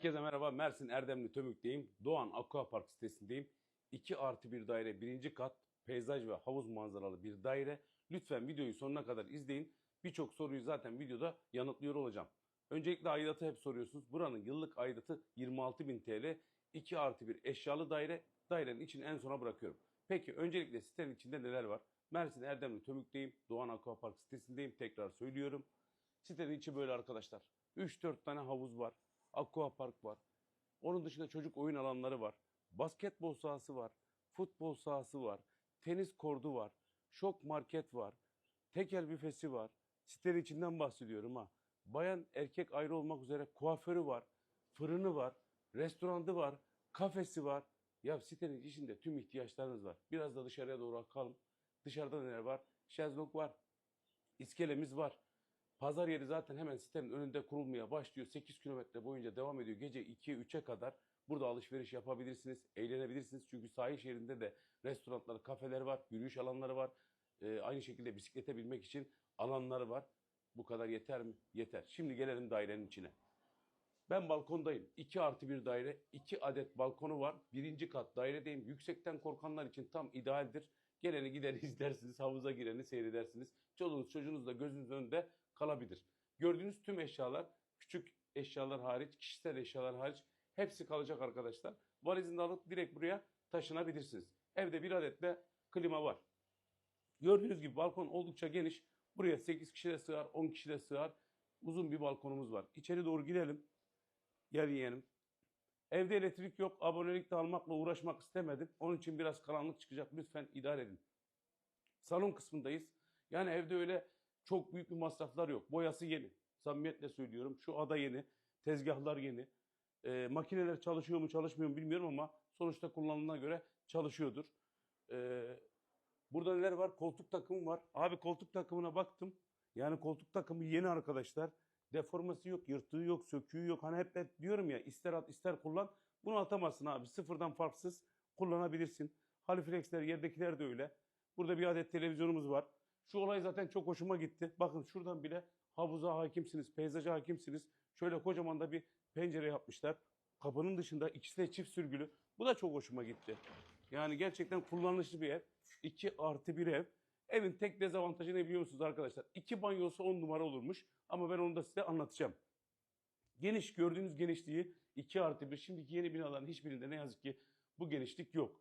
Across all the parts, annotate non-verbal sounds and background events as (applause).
Herkese merhaba. Mersin Erdemli Tömük'teyim. Doğan Aquapark sitesindeyim. 2 artı bir daire birinci kat peyzaj ve havuz manzaralı bir daire. Lütfen videoyu sonuna kadar izleyin. Birçok soruyu zaten videoda yanıtlıyor olacağım. Öncelikle aidatı hep soruyorsunuz. Buranın yıllık aidatı 26.000 TL. 2 artı bir eşyalı daire. Dairenin için en sona bırakıyorum. Peki öncelikle sitenin içinde neler var? Mersin Erdemli Tömük'teyim. Doğan Aquapark sitesindeyim. Tekrar söylüyorum. Sitenin içi böyle arkadaşlar. 3-4 tane havuz var. Aqua park var. Onun dışında çocuk oyun alanları var. Basketbol sahası var. Futbol sahası var. Tenis kordu var. Şok market var. Tekel büfesi var. Sitenin içinden bahsediyorum ha. Bayan erkek ayrı olmak üzere kuaförü var. Fırını var. Restoranı var. Kafesi var. Ya sitenin içinde tüm ihtiyaçlarınız var. Biraz da dışarıya doğru akalım. Dışarıda neler var? Şezlong var. İskelemiz var. Pazar yeri zaten hemen sitenin önünde kurulmaya başlıyor. 8 kilometre boyunca devam ediyor. Gece 2'ye 3'e kadar burada alışveriş yapabilirsiniz, eğlenebilirsiniz. Çünkü sahil şehrinde de restoranlar, kafeler var, yürüyüş alanları var. Ee, aynı şekilde bisiklete binmek için alanları var. Bu kadar yeter mi? Yeter. Şimdi gelelim dairenin içine. Ben balkondayım. 2 artı bir daire. 2 adet balkonu var. Birinci kat dairedeyim. Yüksekten korkanlar için tam idealdir. Geleni gideni (laughs) izlersiniz. Havuza gireni seyredersiniz. Çoluğunuz çocuğunuz da gözünüz önünde kalabilir. Gördüğünüz tüm eşyalar, küçük eşyalar hariç, kişisel eşyalar hariç hepsi kalacak arkadaşlar. Valizini alıp direkt buraya taşınabilirsiniz. Evde bir adet de klima var. Gördüğünüz gibi balkon oldukça geniş. Buraya 8 kişi de sığar, 10 kişi de sığar. Uzun bir balkonumuz var. İçeri doğru gidelim. Gel yeğenim. Evde elektrik yok. Abonelik de almakla uğraşmak istemedim. Onun için biraz karanlık çıkacak. Lütfen idare edin. Salon kısmındayız. Yani evde öyle çok büyük bir masraflar yok. Boyası yeni. Samimiyetle söylüyorum. Şu ada yeni. Tezgahlar yeni. Ee, makineler çalışıyor mu çalışmıyor mu bilmiyorum ama sonuçta kullanımına göre çalışıyordur. Ee, burada neler var? Koltuk takımı var. Abi koltuk takımına baktım. Yani koltuk takımı yeni arkadaşlar. Deforması yok, yırtığı yok, söküğü yok. Hani hep, hep diyorum ya ister at ister kullan. Bunu atamazsın abi. Sıfırdan farksız kullanabilirsin. Haliflexler yerdekiler de öyle. Burada bir adet televizyonumuz var. Şu olay zaten çok hoşuma gitti. Bakın şuradan bile havuza hakimsiniz, peyzaja hakimsiniz. Şöyle kocaman da bir pencere yapmışlar. Kapının dışında ikisi de çift sürgülü. Bu da çok hoşuma gitti. Yani gerçekten kullanışlı bir ev. 2 artı bir ev. Evin tek dezavantajı ne biliyor musunuz arkadaşlar? İki banyosu 10 numara olurmuş. Ama ben onu da size anlatacağım. Geniş gördüğünüz genişliği 2 artı 1. Şimdiki yeni binaların hiçbirinde ne yazık ki bu genişlik yok.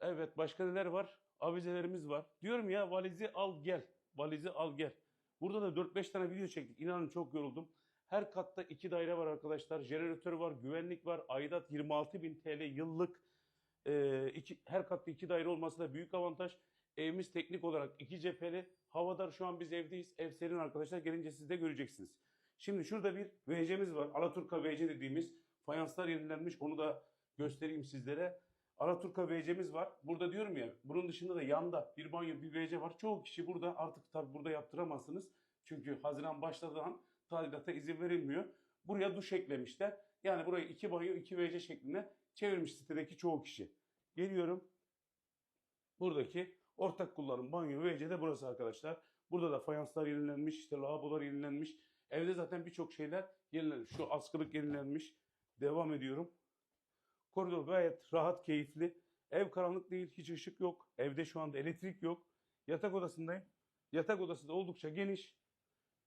Evet başka neler var? Avizelerimiz var. Diyorum ya valizi al gel. Valizi al gel. Burada da 4-5 tane video çektik. İnanın çok yoruldum. Her katta iki daire var arkadaşlar. Jeneratör var, güvenlik var. Aidat 26.000 TL yıllık. Ee, iki, her katta iki daire olması da büyük avantaj. Evimiz teknik olarak iki cepheli. Havadar şu an biz evdeyiz. Ev serin arkadaşlar. Gelince siz de göreceksiniz. Şimdi şurada bir VC'miz var. Alaturka VC dediğimiz fayanslar yenilenmiş. Onu da göstereyim sizlere. Alaturka VC'miz var. Burada diyorum ya bunun dışında da yanda bir banyo bir VC var. Çoğu kişi burada artık tabii burada yaptıramazsınız. Çünkü Haziran başladığı an tadilata izin verilmiyor. Buraya duş eklemişler. Yani burayı iki banyo iki VC şeklinde çevirmiş sitedeki çoğu kişi. Geliyorum. Buradaki ortak kullanım banyo VC de burası arkadaşlar. Burada da fayanslar yenilenmiş, işte lavabolar yenilenmiş. Evde zaten birçok şeyler yenilenmiş. Şu askılık yenilenmiş. Devam ediyorum. Koridor gayet rahat, keyifli. Ev karanlık değil, hiç ışık yok. Evde şu anda elektrik yok. Yatak odasındayım. Yatak odası da oldukça geniş.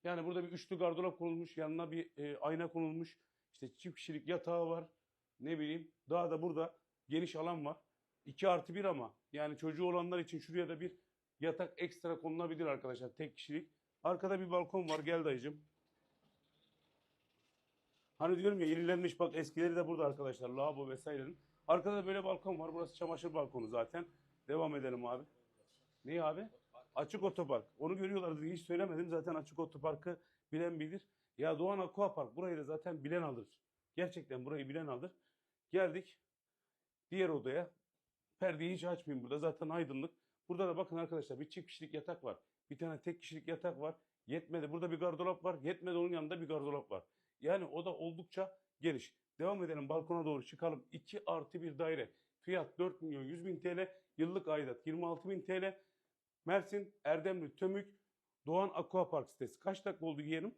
Yani burada bir üçlü gardırop konulmuş, yanına bir e, ayna konulmuş. İşte çift kişilik yatağı var. Ne bileyim, daha da burada geniş alan var. 2 artı 1 ama. Yani çocuğu olanlar için şuraya da bir yatak ekstra konulabilir arkadaşlar. Tek kişilik. Arkada bir balkon var. Gel dayıcım. Hani diyorum ya yenilenmiş bak eskileri de burada arkadaşlar. Lavabo vesairenin. Arkada da böyle balkon var. Burası çamaşır balkonu zaten. Devam edelim abi. Neyi abi? Açık otopark. Onu görüyorlar diye hiç söylemedim. Zaten açık otoparkı bilen bilir. Ya Doğan Aqua Park burayı da zaten bilen alır. Gerçekten burayı bilen alır. Geldik diğer odaya. Perdeyi hiç açmayayım burada. Zaten aydınlık. Burada da bakın arkadaşlar bir çift kişilik yatak var. Bir tane tek kişilik yatak var. Yetmedi. Burada bir gardırop var. Yetmedi onun yanında bir gardırop var. Yani o da oldukça geniş. Devam edelim balkona doğru çıkalım. 2 artı bir daire. Fiyat 4 milyon 100 bin TL. Yıllık aidat 26 bin TL. Mersin, Erdemli, Tömük, Doğan Aquapark sitesi. Kaç dakika oldu yeğenim?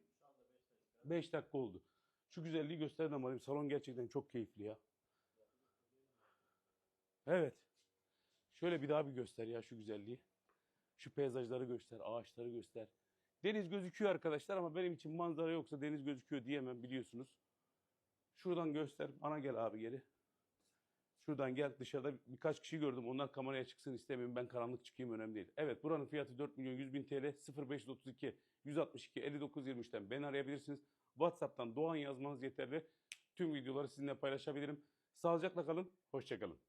5 dakika oldu. Şu güzelliği göster de alayım. Salon gerçekten çok keyifli ya. Evet. Şöyle bir daha bir göster ya şu güzelliği. Şu peyzajları göster, ağaçları göster. Deniz gözüküyor arkadaşlar ama benim için manzara yoksa deniz gözüküyor diyemem biliyorsunuz. Şuradan göster. Bana gel abi geri. Şuradan gel dışarıda birkaç kişi gördüm. Onlar kameraya çıksın istemiyorum. Ben karanlık çıkayım önemli değil. Evet buranın fiyatı 4 milyon 100 bin TL 0532 162 59 23'ten beni arayabilirsiniz. WhatsApp'tan Doğan yazmanız yeterli. Tüm videoları sizinle paylaşabilirim. Sağlıcakla kalın. Hoşçakalın.